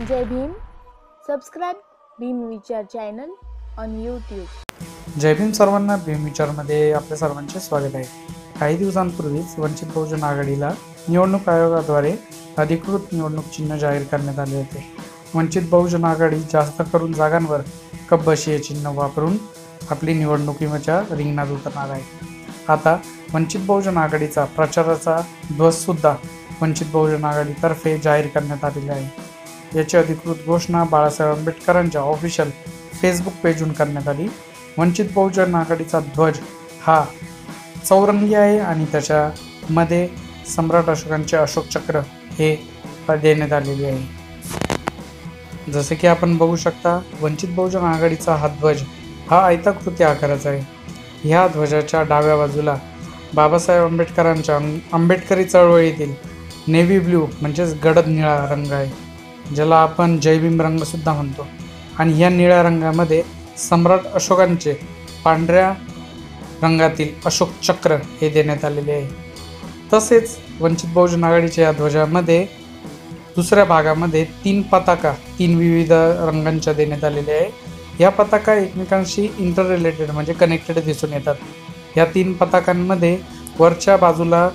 Jai Bhim. Subscribe Bhim Vichar channel on YouTube Jai Bhim सर्वांना भीम विचारमध्ये आपल्या सर्वांचे स्वागत आहे. काही दिवसांपूर्वीच वंचित बहुजन आघाडीला निवडणूक आयोगाद्वारे अधिकृत निवडणूक चिन्ह जाहीर करण्यात आले होते. वंचित बहुजन आघाडी जास्त करून जागांवर कब्बशी हे चिन्ह वापरून आपली निवडणुकीच्या रिंगणात उतरणार आहे. आता वंचित बहुजन आघाडीचा प्रचाराचा ध्वजसुद्धा वंचित बहुजन आघाडीतर्फे जाहीर करण्यात आलेला आहे. याची अधिकृत घोषणा बाळासाहेब आंबेडकरांच्या ऑफिशियल फेसबुक पेजून करण्यात आली. वंचित बहुजन आघाडीचा ध्वज हा चौरंगी आहे आणि त्याच्यामध्ये सम्राट अशोकांचे अशोक चक्र हे देण्यात आलेले आहे. जसे की आपण बघू शकता वंचित बहुजन आघाडीचा हा ध्वज हा आयताकृती आकाराचा आहे. ह्या ध्वजाच्या डाव्या बाजूला बाबासाहेब आंबेडकरांच्या आंबेडकरी चळवळीतील नेव्ही ब्ल्यू म्हणजेच गडद निळा रंग आहे. ज्याला आपण जयभीम रंगसुद्धा म्हणतो. आणि या निळ्या रंगामध्ये सम्राट अशोकांचे पांढऱ्या रंगातील अशोक चक्र हे देण्यात आलेले आहे. तसेच वंचित बहुजन आघाडीच्या या ध्वजामध्ये दुसऱ्या भागामध्ये तीन पताका तीन विविध रंगांच्या देण्यात आलेल्या आहे. या पताका एकमेकांशी इंटर रिलेटेड म्हणजे कनेक्टेड दिसून येतात. या तीन पताकांमध्ये वरच्या बाजूला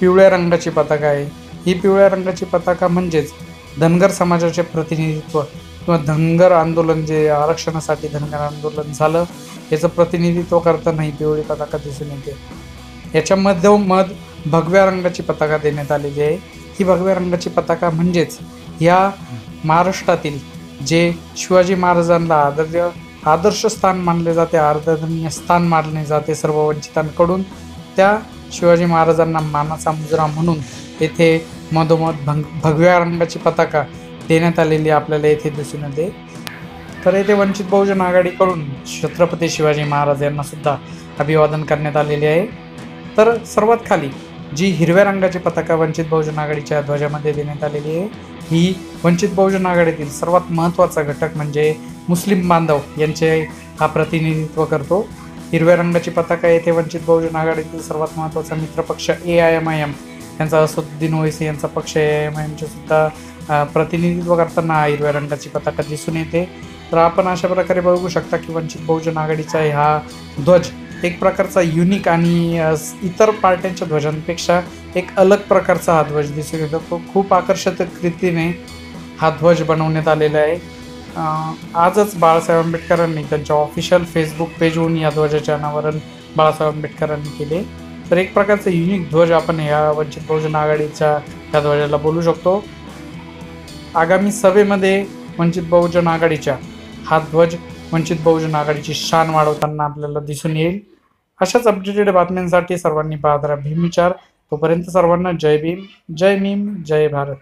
पिवळ्या रंगाची पताका आहे. ही पिवळ्या रंगाची पताका म्हणजेच धनगर समाजाचे प्रतिनिधित्व किंवा धनगर आंदोलन जे आरक्षणासाठी धनगर आंदोलन झालं याचं प्रतिनिधित्व करताना ही पिवळी पताका दिसून येते. याच्या मधोमध भगव्या रंगाची पताका देण्यात आलेली आहे. ही भगव्या रंगाची पताका म्हणजेच या महाराष्ट्रातील जे शिवाजी महाराजांना आदर्श आदर्श स्थान मानले जाते आदरणीय स्थान मानले जाते सर्व वंचितांकडून त्या शिवाजी महाराजांना मानाचा मुजरा म्हणून येथे मधोमध भंग भगव्या रंगाची पताका देण्यात आलेली आपल्याला येथे दिसून येते. तर येथे वंचित बहुजन आघाडीकडून छत्रपती शिवाजी महाराज यांना सुद्धा अभिवादन करण्यात आलेले आहे. तर सर्वात खाली जी हिरव्या रंगाची पताका वंचित बहुजन आघाडीच्या ध्वजामध्ये देण्यात आलेली आहे ही वंचित बहुजन आघाडीतील सर्वात महत्त्वाचा घटक म्हणजे मुस्लिम बांधव यांचे हा प्रतिनिधित्व करतो. हिरव्या रंगाची पताका येथे वंचित बहुजन आघाडीतील सर्वात महत्त्वाचा मित्रपक्ष A I M I M यांचा असदुद्दीन ओवेसी यांचा पक्ष एम आय सुद्धा प्रतिनिधित्व करताना हिरव्या रंगाची पताका दिसून येते. तर आपण अशा प्रकारे बघू शकता की वंचित बहुजन आघाडीचा हा ध्वज एक प्रकारचा युनिक आणि इतर पार्ट्यांच्या ध्वजांपेक्षा एक अलग प्रकारचा हा ध्वज दिसून येतो. तो खूप आकर्षक रीतीने हा ध्वज बनवण्यात आलेला आहे. आजच बाळासाहेब आंबेडकरांनी त्यांच्या ऑफिशियल फेसबुक पेजवरून या ध्वजाचे अनावरण बाळासाहेब आंबेडकरांनी केले. तर एक प्रकारचा युनिक ध्वज आपण या वंचित बहुजन आघाडीच्या या ध्वजाला बोलू शकतो. आगामी सभेमध्ये वंचित बहुजन आघाडीच्या हा ध्वज वंचित बहुजन आघाडीची शान वाढवताना आपल्याला दिसून येईल. अशाच अपडेटेड बातम्यांसाठी सर्वांनी पाहत राहा भीम विचार. तोपर्यंत सर्वांना जय भीम जय भीम जय भारत.